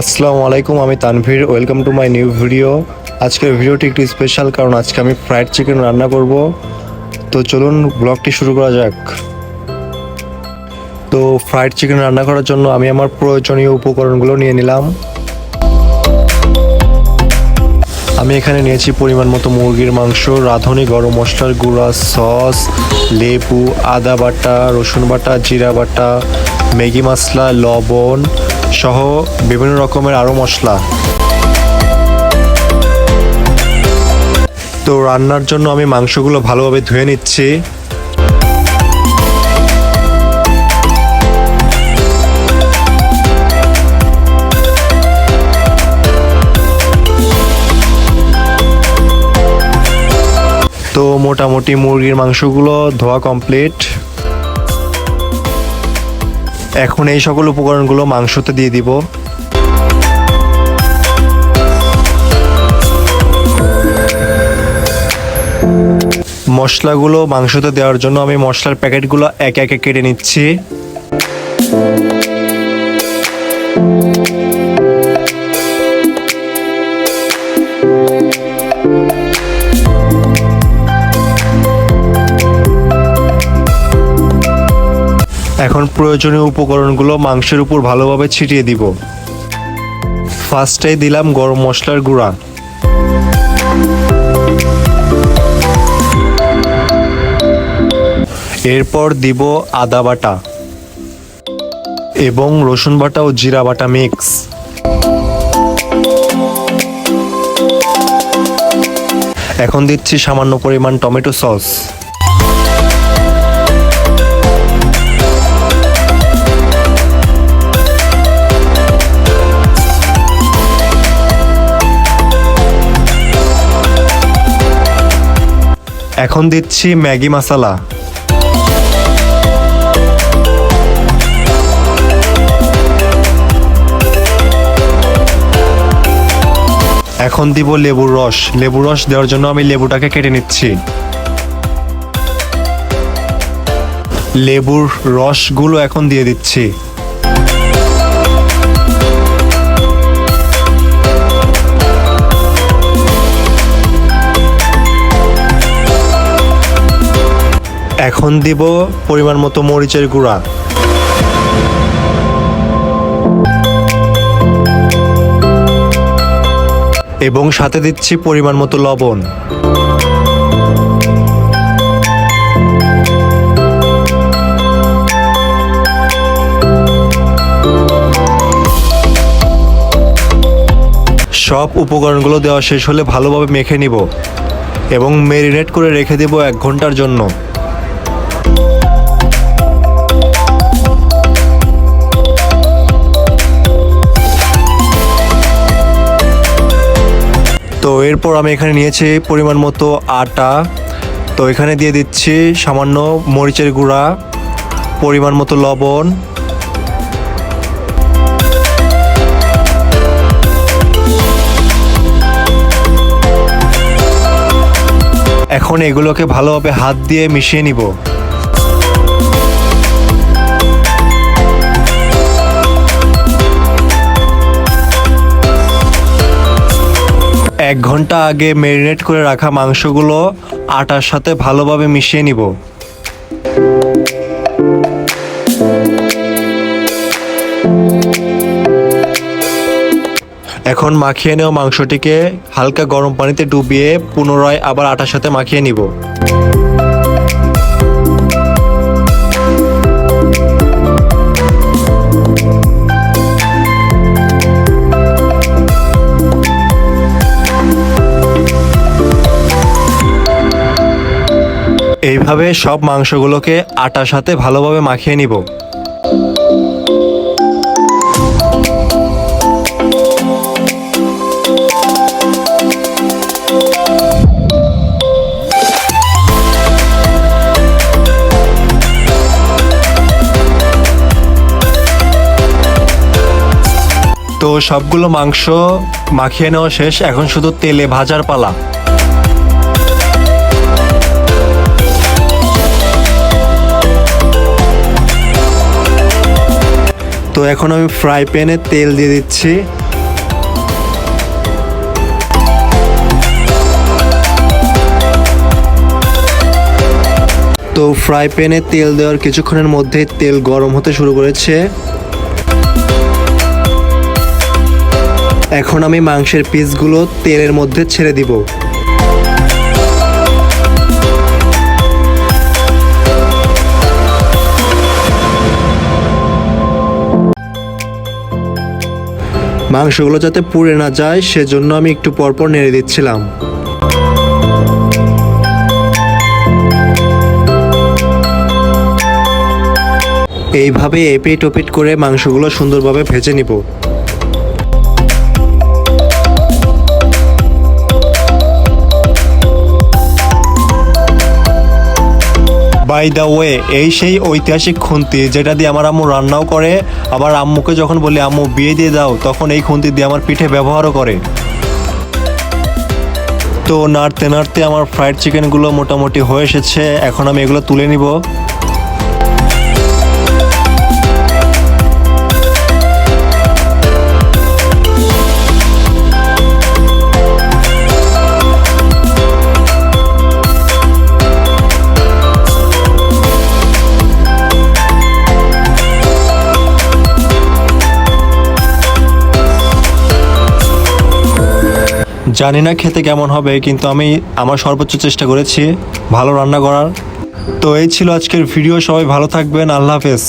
আসসালামু আলাইকুম, আমি Tanvir. Welcome to my new video আজকের ভিডিওটি একটু স্পেশাল কারণ আজকে আমি ফ্রাইড চিকেন রান্না করব। তো চলুন ব্লগটি শুরু করা যাক। তো ফ্রাইড চিকেন রান্না করার জন্য আমি আমার প্রয়োজনীয় উপকরণগুলো নিয়ে নিলাম। আমি এখানে নিয়েছি পরিমাণ মতো মুরগির মাংস, রাঁধুনি, গরম মশলার গুঁড়া, সস, লেবু, আদা বাটা, রসুন বাটা, জিরা বাটা, ম্যাগি মশলা, লবণ সহ বিভিন্ন রকমের আরও মশলা। তো রান্নার জন্য আমি মাংসগুলো ভালোভাবে ধুয়ে নিচ্ছি। তো মোটামুটি মুরগির মাংসগুলো ধোয়া কমপ্লিট। এখন এই সকল উপকরণগুলো মাংসতে দিয়ে দিব। মশলাগুলো মাংসতে দেওয়ার জন্য আমি মশলার প্যাকেটগুলো এক একে কেটে নিচ্ছি। এখন প্রয়োজনীয় উপকরণগুলো মাংসের উপর ভালোভাবে ছিটিয়ে দিব। ফার্স্টেই দিলাম গরম মশলার গুঁড়া। এরপর দিব আদা বাটা এবং রসুন বাটা ও জিরা বাটা মিক্স। এখন দিচ্ছি সামান্য পরিমাণ টমেটো সস। এখন দিচ্ছি ম্যাগি মশলা। এখন দিব লেবুর রস। লেবুর রস দেওয়ার জন্য আমি লেবুটাকে কেটে নিচ্ছি। লেবুর রসগুলো এখন দিয়ে দিচ্ছি। এখন দিব পরিমাণ মতো মরিচের গুঁড়া। এবং সাথে দিচ্ছি পরিমাণ মতো লবণ। সব উপকরণগুলো দেওয়া শেষ হলে ভালোভাবে মেখে নিব এবং মেরিনেট করে রেখে দেব এক ঘণ্টার জন্য। এরপর আমি এখানে নিয়েছি পরিমাণ মতো আটা। তো এখানে দিয়ে দিচ্ছি সামান্য মরিচের গুঁড়া, পরিমাণ মতো লবণ। এখন এগুলোকে ভালোভাবে হাত দিয়ে মিশিয়ে নিব। এক ঘণ্টা আগে ম্যারিনেট করে রাখা মাংসগুলো আটার সাথে ভালোভাবে মিশিয়ে নিব। এখন মাখিয়ে নেওয়া মাংসটিকে হালকা গরম পানিতে ডুবিয়ে পুনরায় আবার আটার সাথে মাখিয়ে নিব। এইভাবে সব মাংসগুলোকে আটার সাথে ভালোভাবে মাখিয়ে নিব। তো সবগুলো মাংস মাখিয়ে নেওয়া শেষ, এখন শুধু তেলে ভাজার পালা। তো এখন আমি ফ্রাই প্যানে তেল দিয়ে দিচ্ছি। তো ফ্রাই প্যানে তেল দেওয়ার কিছুক্ষণের মধ্যেই তেল গরম হতে শুরু করেছে। এখন আমি মাংসের পিসগুলো তেলের মধ্যে ছেড়ে দিব। মাংসগুলো যাতে পুড়ে না যায়, সেজন্য আমি একটু পরপর নেড়ে দিচ্ছিলাম। এইভাবে এপিট ওপিট করে মাংসগুলো সুন্দরভাবে ভেজে নিব। বাই দ্য ওয়ে এই সেই ঐতিহাসিক খুন্তি যেটা দিয়ে আমার আম্মু রান্নাও করে, আবার আম্মুকে যখন বলি, আম্মু, বিয়ে দিয়ে দাও, তখন এই খুন্তি দিয়ে আমার পিঠে ব্যবহারও করে। তো নাড়তে নাড়তে আমার ফ্রাইড চিকেনগুলো মোটামুটি হয়ে এসেছে, এখন আমি এগুলো তুলে নিব। জানি না খেতে কেমন হবে, কিন্তু আমি আমার সর্বোচ্চ চেষ্টা করেছি, ভালো রান্না করার। তো এই ছিল আজকের ভিডিও, সবাই ভালো থাকবেন, আল্লাহ হাফেজ।